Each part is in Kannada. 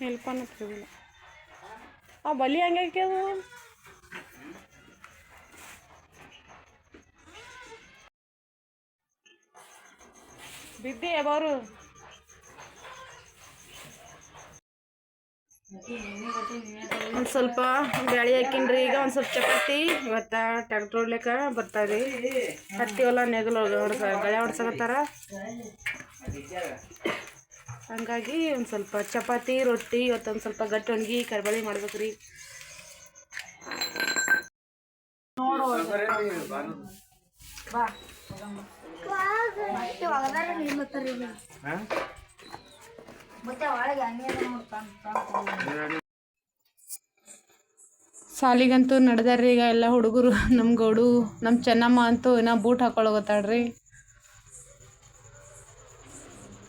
ಹೆಲ್ಪನ್ನ ಆ ಬಲಿ ಹಂಗೆ ಅದು ಬಿದ್ದಿ ಬಾರು ಒಂದು ಸ್ವಲ್ಪ ಬ್ಯಾಳಿ ಹಾಕಿನ್ರಿ, ಈಗ ಒಂದು ಸ್ವಲ್ಪ ಚಪಾತಿ. ಇವತ್ತು ಟ್ಯಾಕ್ಟ್ರ್ ಹೊಡ್ಲಿಕ್ಕ ಬರ್ತಾವ್ರಿ ಹತ್ತಿ ಹೊಲ ನೆಗಲು ಹೊಡ್ಸ ಗಳೆ ಹೊಡ್ಸಕತ್ತಾರ. ಹಂಗಾಗಿ ಒಂದು ಸ್ವಲ್ಪ ಚಪಾತಿ, ರೊಟ್ಟಿ, ಇವತ್ತೊಂದು ಸ್ವಲ್ಪ ಗಟ್ಟಿ ಒಣಗಿ ಕರ್ಬಳಿ ಮಾಡ್ಬೇಕು ರೀ ಸಾಲಿಗಂತೂ ನಡೆದಾರ್ರಿ ಈಗ ಎಲ್ಲ ಹುಡುಗರು ನಮ್ಮ ಗೌಡು ನಮ್ಮ ಚೆನ್ನಮ್ಮ ಅಂತೂ ಇನ್ನ ಬೂಟ್ ಹಾಕೊಳಗತ್ತಾಳ್ರಿ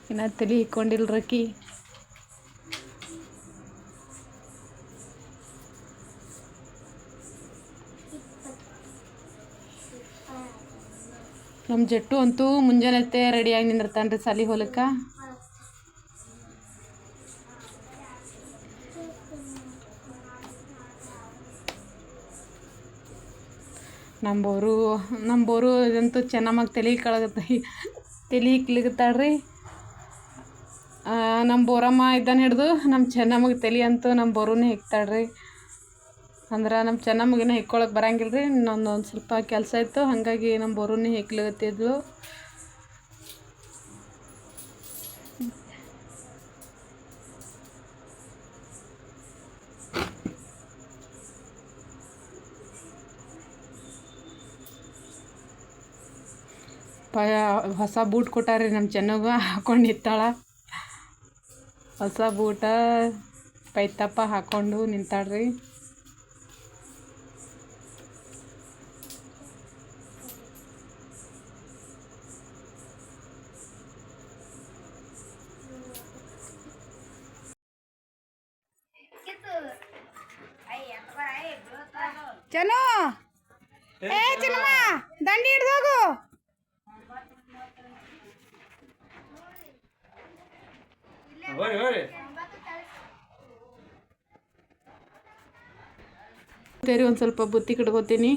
ಇನ್ನ ತಲೆ ಇಕ್ಕೊಂಡಿಲ್ರಕಿ ನಮ್ಮ ಜಟ್ಟು ಅಂತೂ ಮುಂಜಾನೆತ್ತೆ ರೆಡಿಯಾಗಿ ನಿಂದಿರ್ತಾನ್ರಿ ಸಾಲಿ ಹೊಲಕ್ಕ. ನಂಬೋರು ನಂಬೋರು ಇದಂತೂ ಚೆನ್ನಮ್ಮಗೆ ತಲೆ ಕಳಗತ್ತ, ತಲೆ ಇಕ್ಲಿಗತ್ತಾಳ್ರಿ ನಮ್ಮ ಬೋರಮ್ಮ ಇದ್ದಾನೆ ಹಿಡ್ದು ನಮ್ಮ ಚೆನ್ನಮ್ಮಗೆ ತಲೆ ಅಂತೂ ನಮ್ಮ ಬೋರುನೇ ರೀ ಅಂದ್ರೆ ನಮ್ಮ ಚೆನ್ನಮ್ಮಗಿನ ಹಿಕ್ಕೊಳಕ್ಕೆ ಬರಂಗಿಲ್ಲ ರೀ ನಂದು ಒಂದು ಸ್ವಲ್ಪ ಕೆಲಸ ಇತ್ತು, ಹಾಗಾಗಿ ನಮ್ಮ ಬೋರುನೇ ಹೆಕ್ಲಿಗತ್ತಿದ್ಲು ಪ, ಹೊಸ ಬೂಟ್ ಕೊಟ್ಟಾರ್ರಿ ನಮ್ಮ ಚೆನ್ನಗ ಹಾಕೊಂಡು ನಿಂತಾಳ ಹೊಸ ಬೂಟ ಪೈತಪ್ಪ ಹಾಕೊಂಡು ನಿಂತಾಳ್ರಿ ಚಲೋ ಏ ಚಿನ್ನಮ್ಮ ದಂಡಿ ಹಿಡ್ದೋಗು. ಬರ್ರಿ ತೆರಿ ಒಂದು ಸ್ವಲ್ಪ ಬುತ್ತಿ ಕಟ್ಕೋತೀನಿ.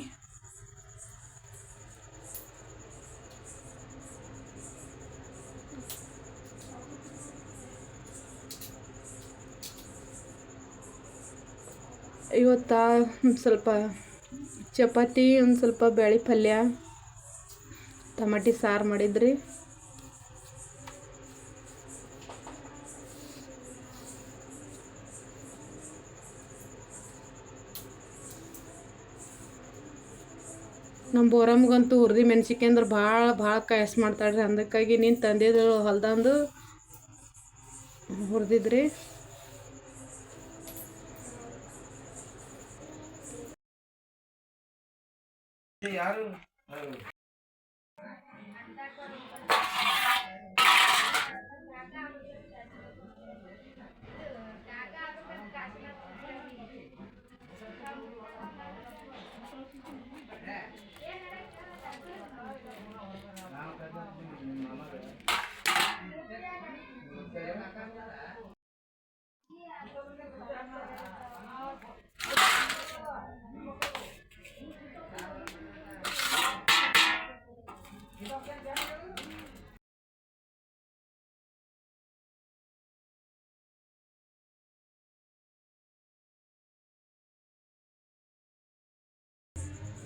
ಇವತ್ತ ಸ್ವಲ್ಪ ಚಪಾತಿ, ಒಂದು ಸ್ವಲ್ಪ ಬೇಳೆ ಪಲ್ಯ, ಟಮಾಟಿ ಸಾರು ಮಾಡಿದ್ರಿ. ನಮ್ಮ ಬೋರಮ್ಗಂತೂ ಹುರಿದಿ ಮೆಣಸಿಕೆ ಅಂದ್ರೆ ಭಾಳ ಭಾಳ ಕಾಯಸ್ ಮಾಡ್ತಾಳ್ರಿ. ಅದಕ್ಕಾಗಿ ನೀನು ತಂದಿದ್ದು ಹೊಲ್ದಂದು ಹುರಿದಿದ್ರಿ. ಯಾರು? Gracias.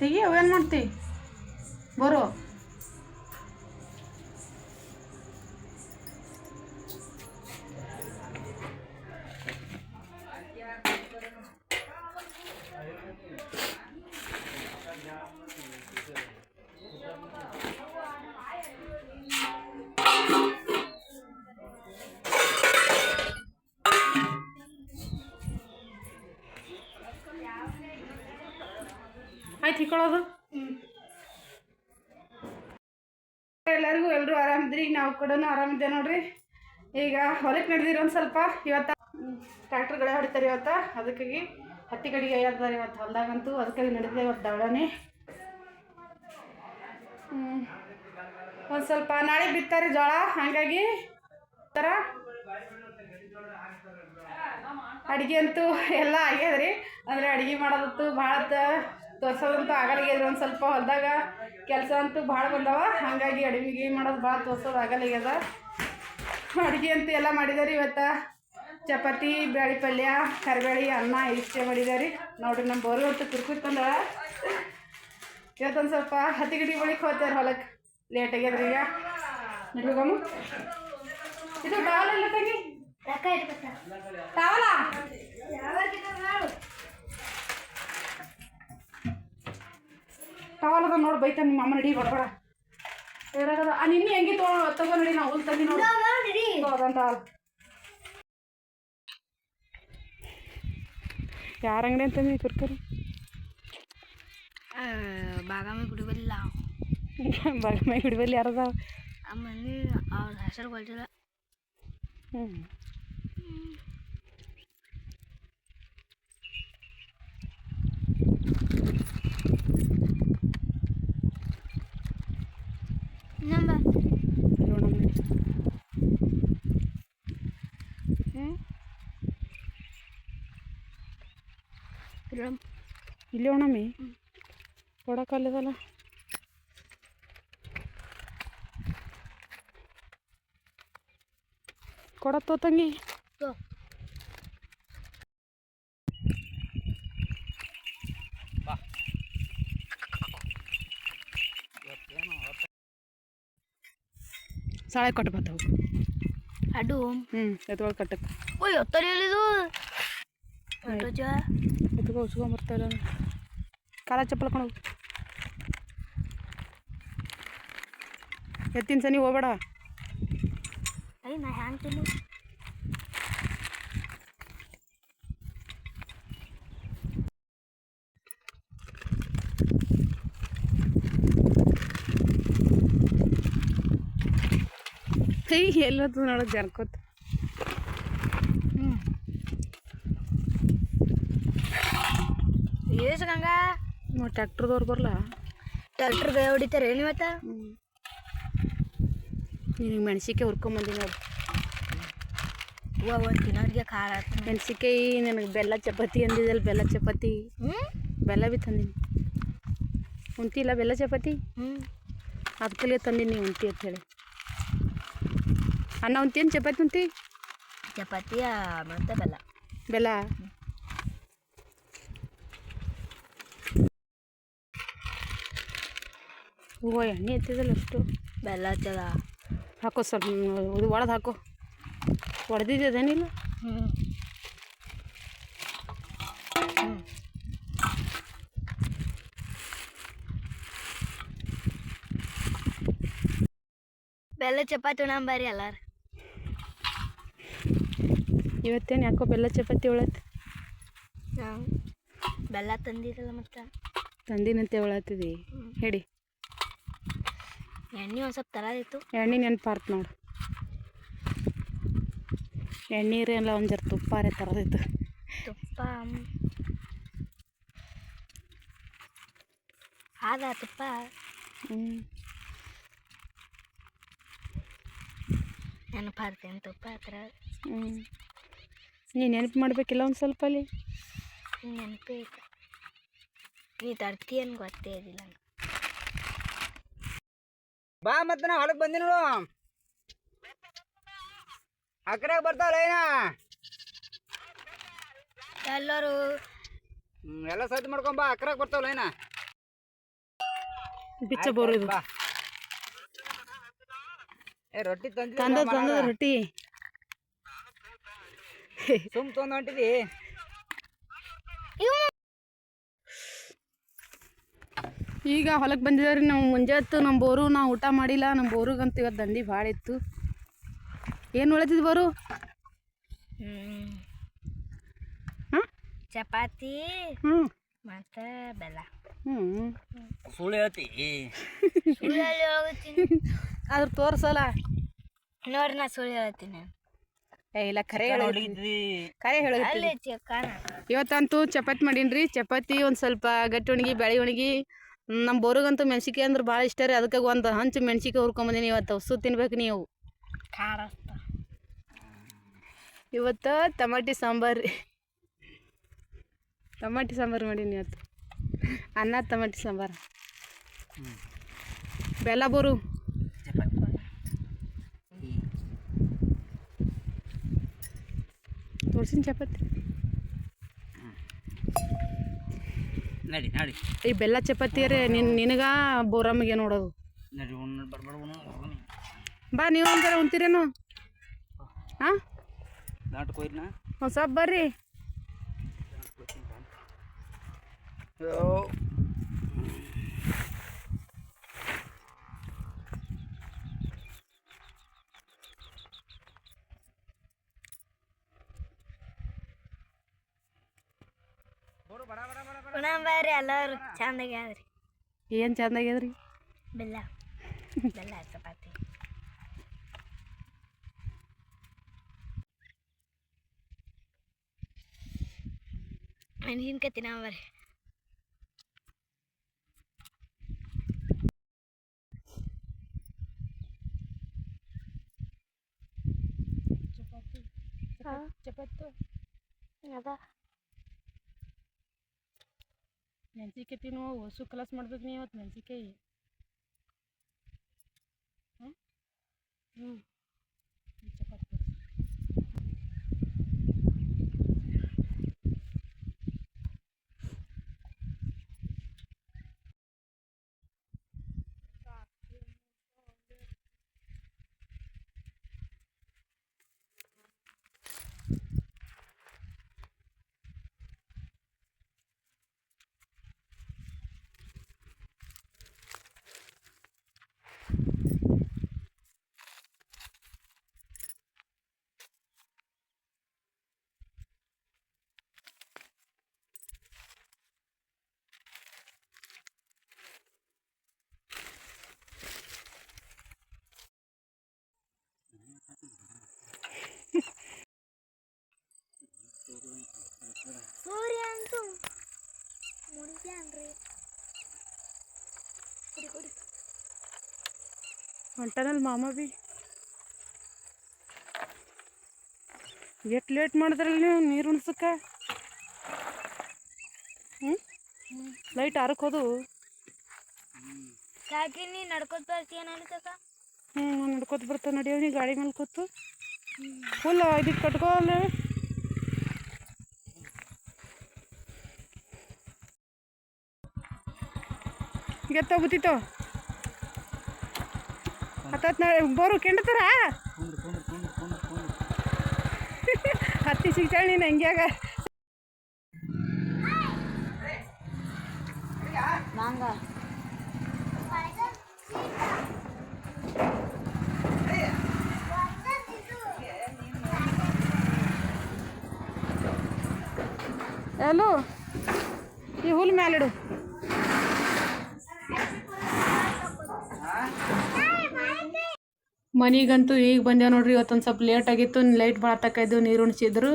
ತೆಗಿ ಅವೇನು ಮಾಡ್ತಿ? ಬರೋ. ಹಿಕ್ಕೊಳ್ಳೋದು ಎಲ್ಲರಿಗೂ ಎಲ್ಲರೂ ಆರಾಮಿದ್ರಿ ನಾವು ಕೂಡ ಆರಾಮಿದ್ದೆ ನೋಡ್ರಿ. ಈಗ ಹೊಲಕ್ಕೆ ನಡೆದಿರೋ ಒಂದು ಸ್ವಲ್ಪ ಇವತ್ತ ಟ್ರ್ಯಾಕ್ಟರ್ ಗಳೆ ಹೊಡಿತಾರೆ ಇವತ್ತ. ಅದಕ್ಕಾಗಿ ಹತ್ತಿ ಕಡೆಗೆ ಹೇಳ್ತಾರೆ ಇವತ್ತು ಹೊಲ್ದಾಗಂತೂ. ಅದಕ್ಕಾಗಿ ನಡೆದಿದೆ ಇವತ್ತು ದವಳನೆ ಒಂದು ಸ್ವಲ್ಪ ನಾಳೆ ಬಿತ್ತಾರೆ ಜೋಳ. ಹಾಗಾಗಿ ಥರ ಅಡುಗೆ ಅಂತೂ ಎಲ್ಲ ಆಗ್ಯದ್ರಿ. ಅಂದರೆ ಅಡುಗೆ ಮಾಡೋದಂತೂ ಭಾಳ ತೋರ್ಸೋದಂತೂ ಆಗಲ್ಲಾಗ್ಯದ್ರಿ ಒಂದು ಸ್ವಲ್ಪ ಹೊಲದಾಗ ಕೆಲಸ ಅಂತೂ ಭಾಳ ಬಂದವ. ಹಾಗಾಗಿ ಅಡುಗೆ ಮಾಡೋದು ಭಾಳ ತೋರ್ಸೋದು ಆಗಲ್ಲಾಗ್ಯದ ಅಡುಗೆ ಅಂತ ಎಲ್ಲ ಮಾಡಿದಾರೆ ಇವತ್ತು. ಚಪಾತಿ ಬ್ಯಾಳಿ ಪಲ್ಯ ಕರಿಬೇಳಿ ಅನ್ನ ಇಷ್ಟೇ ಮಾಡಿದಾರೆ. ನೋಡಿರಿ ನಮ್ಮ ಬೋರು ಹೊತ್ತು ಕುರ್ಕುರಿ ತಂದಳ. ಇವತ್ತೊಂದು ಸ್ವಲ್ಪ ಹತ್ತಿ ಗಿಡಿ ಒಳಗೆ ಹೋಗ್ತಾರೆ ಹೊಲಕ್ಕೆ ಲೇಟ್ ಆಗ್ಯದ್ರಿ ಈಗ. ಇದು ಟಾವಲ್ ಇಲ್ಲ ತಂಗಿ? ಟವಲ ಟವಲ್ ಅದ ನೋಡಿ ಬೈತಾನೆ ನಿಮ್ಮ ಅಮ್ಮ ನಡಿ ಬಡಬೇಡ ಎದ್ರಾಗದ ಆ ನಿನ್ನೆ ಹೆಂಗೆ ತಗೋ ತಗೋ ನಡಿ ನಾವು ಹುಲ್ ತಂದಿ ನೋಡಿ. ಅದಂತ ಯಾರ ಅಂಗಡಿ ಅಂತಂದಿ ಕುರ್ಕುರಿ? ಬಾಗಾಮಿ ಗುಡಿ ಬಲ್ಲ ಬಾಗಮೈ ಹಿಡಿಬಲ್ಲಿ ಯಾರದ ಅಮ್ಮ ಮಂದಿ ಅವ್ರ ಹೆಸರು ಗೊತ್ತಿಲ್ಲ. ಹ್ಞೂ ಇಲ್ಲಿ ಒಣಮಿ ಕೊಡಕ್ಕಲ್ಲದಲ್ಲ ಕೊಡತ್ತೋ ತಂಗಿ? ಸಾಳೆ ಕೊಟ್ಟು ಬರ್ತಾವು ಅಡು. ಹ್ಞೂ ಎತ್ಕೊಳ್ ಕಟ್ಟಕ್ಕೆ ಓಯ್ ಹೊರಟೋಜ ಎತ್ಕೊ ಉಸ್ಕೊಂಬರ್ತಾಯಿಲ್ಲ ಕಾಲ ಚಪ್ಪಲ್ ಹಾಕೊಂಡು ಎತ್ತಿನ ಸನಿ ಹೋಗ್ಬೇಡ ಅಯ್ಯ ನಾ ಹ್ಯಾಂಗ್ ತಿನ್ನು ಹೇ ಎಲ್ಲದು ನೋಡೋದು ಜರ್ಕೋತ ಟ್ಯಾಕ್ಟ್ರದವ್ರು ಬರಲ್ಲ ಟ್ರ್ಯಾಕ್ಟರ್ ಬೇ ಹೊಡಿತಾರೆ ಏನು ಇವತ್ತ ನೀನು ಮೆಣಸಿಕೆ ಹುರ್ಕೊಂಬಂದಿ ನೋಡಿ. ಹೂವು ಒಂದು ತಿನ್ನೋರಿಗೆ ಖಾರ ಮೆಣಸಿಕಾಯಿ ನನಗೆ ಬೆಲ್ಲ ಚಪಾತಿ ಅಂದಿದ್ದಲ್ಲ ಬೆಲ್ಲ ಚಪಾತಿ. ಬೆಲ್ಲ ಬಿ ತಂದೀನಿ. ಉಂತಿಲ್ಲ ಬೆಲ್ಲ ಚಪಾತಿ? ಹ್ಞೂ ಅದಕ್ಕಲ್ಲೇ ತಂದೀನಿ ಉಂತಿ ಅಂತ ಹೇಳಿ. ಅನ್ನ ಉಂತೇನು ಚಪಾತಿ ಉಂತಿ ಚಪಾತಿಯ ಮತ್ತೆ ಬೆಲ್ಲ? ಬೆಲ್ಲ? ಹೂವು ಎಣ್ಣೆ ಎತ್ತಿದಲ್ಲ ಅಷ್ಟು? ಬೆಲ್ಲ ಹಚ್ಚದ. ಹಾಕೋ ಸ್ವಲ್ಪ ಇದು ಒಡೆದು ಹಾಕೋ. ಒಡೆದಿದ್ದೇನಿಲ್ಲ ಹ್ಞೂ ಬೆಲ್ಲ ಚಪಾತಿ ಉಣಂಬಾರಿ ಎಲ್ಲಾರು ಇವತ್ತೇನು ಯಾಕೋ ಬೆಲ್ಲ ಚಪಾತಿ ಉಳತ್? ಬೆಲ್ಲ ತಂದಿರಲ್ಲ ಮತ್ತೆ? ತಂದಿನಂತೆ ಉಳತ್ತಿದಿ ಹೇಳಿ. ಎಣ್ಣೆ ಒಂದು ಸ್ವಲ್ಪ ತರದಿತ್ತು ಎಣ್ಣೆ ನೆನಪಾರ್ತು ನೋಡು. ಎಣ್ಣೀರು ಎಲ್ಲ ಒಂದು ಜರ ತುಪ್ಪಾರೆ ತರದಿತ್ತು ತುಪ್ಪ ಆದ ತುಪ್ಪ? ನೆನಪಾರ್ತೇನೆ ತುಪ್ಪ ಹತ್ರ. ಹ್ಞೂ ನೀ ನೆನಪು ಮಾಡಬೇಕಿಲ್ಲ ಒಂದು ಸ್ವಲ್ಪ ಅಲ್ಲಿ? ನೆನಪೇ ಇಲ್ಲ. ನೀ ತರ್ತಿ ಅನ್ ಗೊತ್ತೇ ಇದಿಲ್ಲ ನಂಗೆ. ಬಾ ಮತ್ತೆ ನಾ ಹೊಲಕ್ಕೆ ಬಂದಿ ನೋಡು. ಅಕ್ರಾಗ ಬರ್ತಾವಲ್ಲ ಏನ? ಎಲ್ಲರೂ? ಎಲ್ಲ ಸಜ್ಜು ಮಾಡ್ಕೊಂಡ್ ಬಾ ಅಕ್ರಾಗ ಬರ್ತಾವಲ್ಲ ಏನ? ಬಿಚ್ಚ ಬೋರು ಇದು. ಬಾ. ಏ ರೊಟ್ಟಿ ತಂದಿ ತಂದ ತಂದ ರೊಟ್ಟಿ. ಸುಮ್ ತೊಂದ್ ಹೊಂಟಿದಿ? ಈಗ ಹೊಲಕ್ಕೆ ಬಂದಿದ್ದಾರೆ ನಾವು ಮುಂಜಾತ್ತು ನಮ್ಮ ಬೋರು ನಾವು ಊಟ ಮಾಡಿಲ್ಲ ನಮ್ಮ ಬೋರಿಗಂತೂ ಇವತ್ತು ದಂಡಿ ಭಾಳ ಇತ್ತು. ಏನು ಉಳಿತಿದ್ ಬೋರು? ಹ್ಮ್. ಹಾಂ ಚಪಾತಿ ಹ್ಞೂ ಮತ್ತು ಬೆಲ್ಲ. ಸುಳ್ಳು ಹೇಳ್ತಿ. ಅದ್ರ ತೋರ್ಸಲ್ಲ? ನೋಡಿ ನಾ ಸುಳ್ಳು ಹೇಳ್ತೀನಿ. ಏ ಇಲ್ಲ ಕರೆ ಖರೆ ಹೇಳಿ ಇವತ್ತಂತೂ ಚಪಾತಿ ಮಾಡೀನಿ ಚಪಾತಿ ಒಂದು ಸ್ವಲ್ಪ ಗಟ್ಟಿ ಒಣಗಿ ಬೆಳೆ ಒಣಗಿ ನಮ್ಮ ಬೋರಿಗಂತೂ ಮೆಣ್ಸಿಕಾಯಿ ಅಂದ್ರೆ ಭಾಳ ಇಷ್ಟ ರೀ. ಅದಕ್ಕೆ ಒಂದು ಹಂಚು ಮೆಣ್ಸಿಕಾಯಿ ಹುರ್ಕೊಂಬಂದಿನಿ ಇವತ್ತು ಹೊಸು ತಿನ್ಬೇಕು ನೀವು. ಖಾರ ಇವತ್ತು ಟಮಾಟಿ ಸಾಂಬಾರು ರೀ. ಟಮಾಟಿ ಸಾಂಬಾರು ಮಾಡೀನಿ ಇವತ್ತು. ಅನ್ನ ಟಮಾಟಿ ಸಾಂಬಾರು. ಬೆಲ್ಲ ಬೋರು. ತೋರ್ಸಿನ ಚಪಾತಿ. ನಡಿ ನಡಿ. ಈ ಬೆಲ್ಲ ಚಪಾತಿ ರೀ ನಿನ್ ನಿನಗ ಬೋರಮ್ಮಗೆ ನೋಡೋದು. ನಡಿ ಉಣ್ಣ ಬರ್ಬೇಡ ಉಣ್ಣ ಬಾ ನೀವು ಒಂಥರ ಉಣ್ತೀರೇನು? ಹಾಂ ನಾಟಕ ಹೋಯ್ತನಾ? ಒಂದು ಸ್ವಲ್ಪ ಬರ್ರಿ. ಉಣಂಬರ್ರಿ ಎಲ್ಲರೂ ಚಂದಾಗಿ ಆದ್ರಿ ಏನು ಚಂದಾಗ್ಯದ್ರಿ ಬೆಲ್ಲ ಬೆಲ್ಲ ಚಪಾತಿ ಮೆಣಸಿನ್ಕಾಯಿ ತಿನ್ನಂಬರ್ರಿ ಚಪಾತಿ ಅದ ಮೆಣಸಿನ್ಕಾಯಿ ತಿನ್ನು ಹೊಸು ಕಲಸ್ ಮಾಡ್ಬೇಕು ನೀವು ಇವತ್ತು ಮೆಣಸಿನ್ಕಾಯಿ. ಹ್ಞೂ ಚಪಾತಿ ಕುಡಿ ಕುಡಿ. ಹೊಂಟಾನಲ್ಲ ಮಾಮ ಬಿ. ಎಷ್ಟು ಲೇಟ್ ಮಾಡಿದ್ರಲ್ಲ ನೀವು ನೀರು ಉಣ್ಸಕ್ಕೆ? ಹ್ಞೂ ಲೈಟ್ ಹರಕೋದು ಕಾಕಿ ನೀ ನಡ್ಕೊತ ಬರ್ತೀಯ ನಡೀತಕ್ಕ ಹ್ಞೂ ನಾನು ನಡ್ಕೊತ ಬರ್ತಾ ನಡಿಯೋ ನೀ ಗಾಡಿ ಮೇಲೆ ಕೂತು. ಫುಲ್ ಇದಕ್ಕೆ ಕಟ್ಕೋಲ್ಲ ಗೆತ್ತ ಬುತ್ತಿತ್ತು ಹತ್ತತ್ತು ನ ಬೋರು ಕೆಂಡತಾರ ಹತ್ತಿ ಸಿಗ್ತಾಳೆ ನೀನು ಹಂಗ್ಯಾಗ ಎಲ್ಲೋ? ಈ ಹುಲ್ ಮ್ಯಾಲಿಡು ಮನಿಗಂತೂ ಈಗ ಬಂದೇವೆ ನೋಡ್ರಿ ಇವತ್ತೊಂದು ಸ್ವಲ್ಪ ಲೇಟ್ ಆಗಿತ್ತು ಲೈಟ್ ಭಾಳ ತಕ್ಕಾಯ್ದು ನೀರು ಉಣಿಸಿದ್ರು.